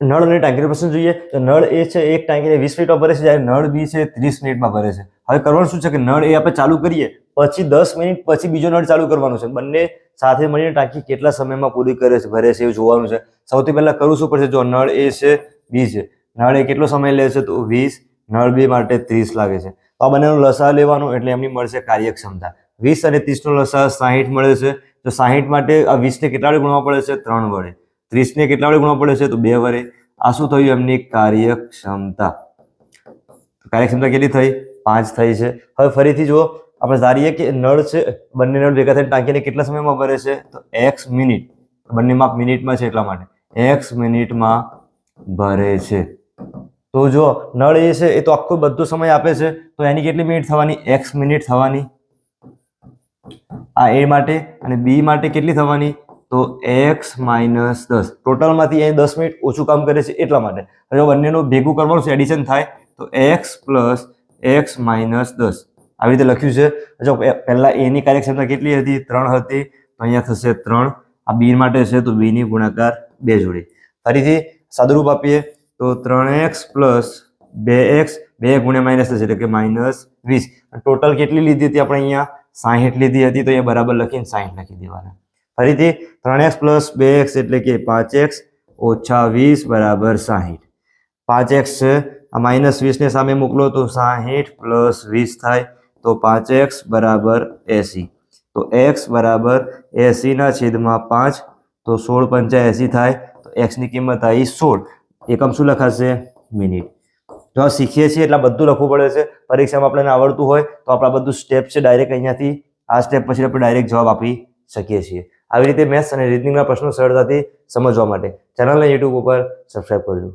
નળ અને ટાંકીનો પ્રશ્ન જોઈએ તો નળ એ છે એક ટાંકીને વીસ મિનિટમાં ભરે છે, જ્યારે નળ બી છે ત્રીસ મિનિટમાં ભરે છે. હવે કરવાનું શું છે કે નળ એ આપણે ચાલુ કરીએ, પછી દસ મિનિટ, પછી બીજો નળ ચાલુ કરવાનો છે. બંને સાથે મળીને ટાંકી કેટલા સમયમાં પૂરી કરે છે, ભરે છે એવું જોવાનું છે. સૌથી પહેલા કરવું શું પડશે? જો નળ એ છે, બી છે. નળ એ કેટલો સમય લે છે? તો વીસ, નળ બી માટે ત્રીસ લાગે છે. તો આ બંનેનો લસા લેવાનો એટલે એમની મળશે કાર્યક્ષમતા. વીસ અને ત્રીસનો લસા સાહીઠ મળે છે. તો સાહીઠ માટે આ વીસને કેટલા વડે ગુણવા પડે છે? ત્રણ વડે. ત્રીસને કેટલા વડે ગુણવા પડે છે? તો બે વડે. આ શું થયું? એમની કાર્યક્ષમતા. કાર્યક્ષમતા કેટલી થઈ? પાંચ થઈ છે. હવે ફરીથી જુઓ. આપણે ધારીએ કે નળ છે, બંને નળ ભેગા થઈને ટાંકીને કેટલા સમયમાં ભરે છે? તો એક્સ મિનિટ. બંને માપ મિનિટમાં છે એટલા માટે. એક્સ મિનિટમાં ભરે છે. તો જો નળ એ છે, એ તો આખો બધો સમય આપે છે. તો એની કેટલી મિનિટ થવાની? એક્સ મિનિટ થવાની. આ એ માટે અને બી માટે કેટલી થવાની? તો એક્સ માઇનસ દસ. ટોટલમાંથી અહીંયા દસ મિનિટ ઓછું કામ કરે છે એટલા માટે. હવે બંનેનું ભેગું કરવાનું છે એડિશન થાય, તો એક્સ પ્લસ એક્સ માઇનસ દસ. આવી રીતે લખ્યું છે. જો પહેલાં એની કાર્યક્ષમતા કેટલી હતી? ત્રણ હતી. તો અહીંયા થશે ત્રણ. આ બી માટે છે, તો બીની ગુણાકાર બે જોડી. ફરીથી સાદુરૂપ આપીએ. તો ત્રણ એક્સ પ્લસ બે એક્સ બે ગુણ્યા માઇનસ થશે એટલે કે માઇનસ વીસ. ટોટલ કેટલી લીધી હતી આપણે અહીંયા? સાહીઠ લીધી હતી. તો અહીંયા બરાબર લખીને સાહીઠ લખી દેવાના. ફરીથી ત્રણ એક્સ પ્લસ બે એક્સ એટલે કે પાંચ એક્સ ઓછા વીસ બરાબર સાહીઠ. પાંચ એક્સ છે, આ માઇનસ વીસને સામે મોકલો તો સાહીઠ પ્લસ વીસ થાય તો પાંચ એક્સ બરાબર એસી. તો એક્સ બરાબર એસીના છેદમાં પાંચ તો સોળ પંચા એસી થાય તો એક્સની કિંમત આવી સોળ. એકમ શું લખાશે? મિનિટ. જો શીખીએ છીએ એટલે બધું લખવું પડે છે. પરીક્ષામાં આપણને આવડતું હોય તો આપણા બધું સ્ટેપ છે ડાયરેક્ટ અહીંયાથી. આ સ્ટેપ પછી આપણે ડાયરેક્ટ જવાબ આપી શકીએ છીએ. આવી રીતે મેથ્સ અને રીઝનિંગના પ્રશ્નો સરળતાથી સમજવા માટે ચેનલને યુટ્યુબ ઉપર સબસ્ક્રાઈબ કરજો.